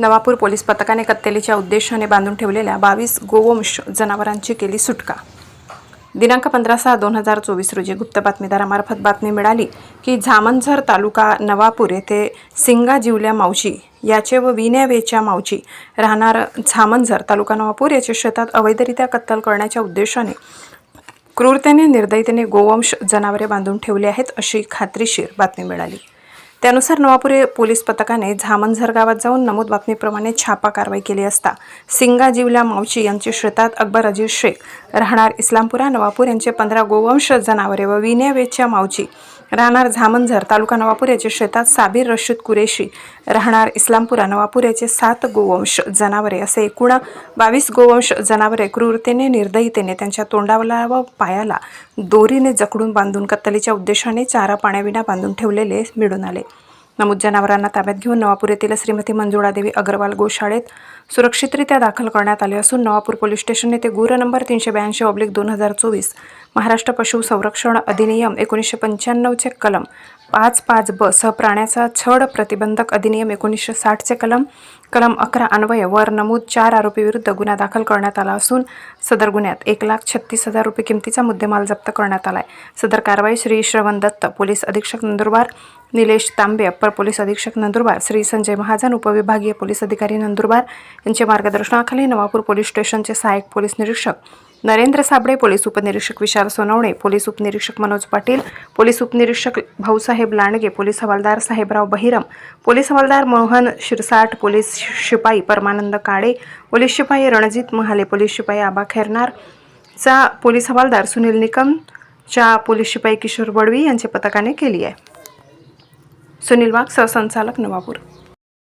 Navapur police पथकाने कत्तेलीच्या उद्देशाने बांधून ठेवलेल्या बावीस गोवंश जनावरांची केली सुटका. दिनांक पंधरा सहा दोन हजार चोवीस रोजी गुप्त बातमीदारामार्फत बातमी मिळाली की झामंझर तालुका नवापूर येथे सिंगा जिवल्या मावशी याचे व विन्यावेच्या मावची राहणार झामंझर तालुका नवापूर याच्या शेतात अवैधरित्या कत्तल करण्याच्या उद्देशाने क्रूरतेने निर्दयतेने गोवंश जनावरे बांधून ठेवली आहेत अशी खात्रीशीर बातमी मिळाली. त्यानुसार नवापुरे पोलीस पथकाने झामंझर गावात जाऊन नमूद बातमीप्रमाणे छापा कारवाई केली असता सिंगा जिवल्या मावची यांची शेतात अकबर अजीज शेख राहणार इस्लामपुरा नवापूर यांचे पंधरा गोवंश जनावरे व विण्यावेच्या मावची राहणार झामंझर तालुका नवापूर याचे शेतात साबीर रशीद कुरेशी राहणार इस्लामपुरा नवापूर याचे सात गोवंश जनावरे असे एकूण बावीस गोवंश जनावरे क्रूरतेने निर्दयीतेने त्यांच्या तोंडाला व पायाला दोरीने जकडून बांधून कत्तलीच्या उद्देशाने चारा पाण्याविना बांधून ठेवलेले मिळून आले. नमूद जनावरांना ताब्यात घेऊन नवापूर येथील श्रीमती मंजुळादेवी अग्रवाल गोशाळेत सुरक्षितरित्या दाखल करण्यात आले असून नवापूर पोलीस स्टेशन येथे गुर नंबर तीनशे ब्याऐंशी ऑब्लिक दोन हजार चोवीस महाराष्ट्र पशु संरक्षण अधिनियम एकोणीसशे पंच्याण्णवचे कलम. पाच पाच ब सह प्राण्याचा छड प्रतिबंधक अधिनियम एकोणीसशे साठचे कलम. कलम अकरा अन्वय वर नमूद चार आरोपीविरुद्ध गुन्हा दाखल करण्यात आला असून सदर गुन्ह्यात एक लाख छत्तीस हजार रुपये किमतीचा मुद्देमाल जप्त करण्यात आला आहे सदर कारवाई श्री श्रवण दत्त पोलीस अधीक्षक नंदुरबार निलेश तांबे अप्पर पोलीस अधीक्षक नंदुरबार श्री संजय महाजन उपविभागीय पोलीस अधिकारी नंदुरबार यांच्या मार्गदर्शनाखाली नवापूर पोलीस स्टेशनचे सहाय्यक पोलीस निरीक्षक नरेंद्र साबळे पोलीस उपनिरीक्षक विशाल सोनवणे पोलीस उपनिरीक्षक मनोज पाटील पोलीस उपनिरीक्षक भाऊसाहेब लांडगे पोलीस हवालदार साहेबराव बहिरम पोलीस हवालदार मोहन शिरसाट पोलीस शिपाई परमानंद काळे पोलीस शिपाई रणजित महाले पोलीस शिपाई आबा खैरनार चा पोलीस हवालदार सुनील निकम च्या पोलीस शिपाई किशोर बडवी यांच्या पथकाने केली आहे. सुनील वाघ सहसंचालक नवापूर.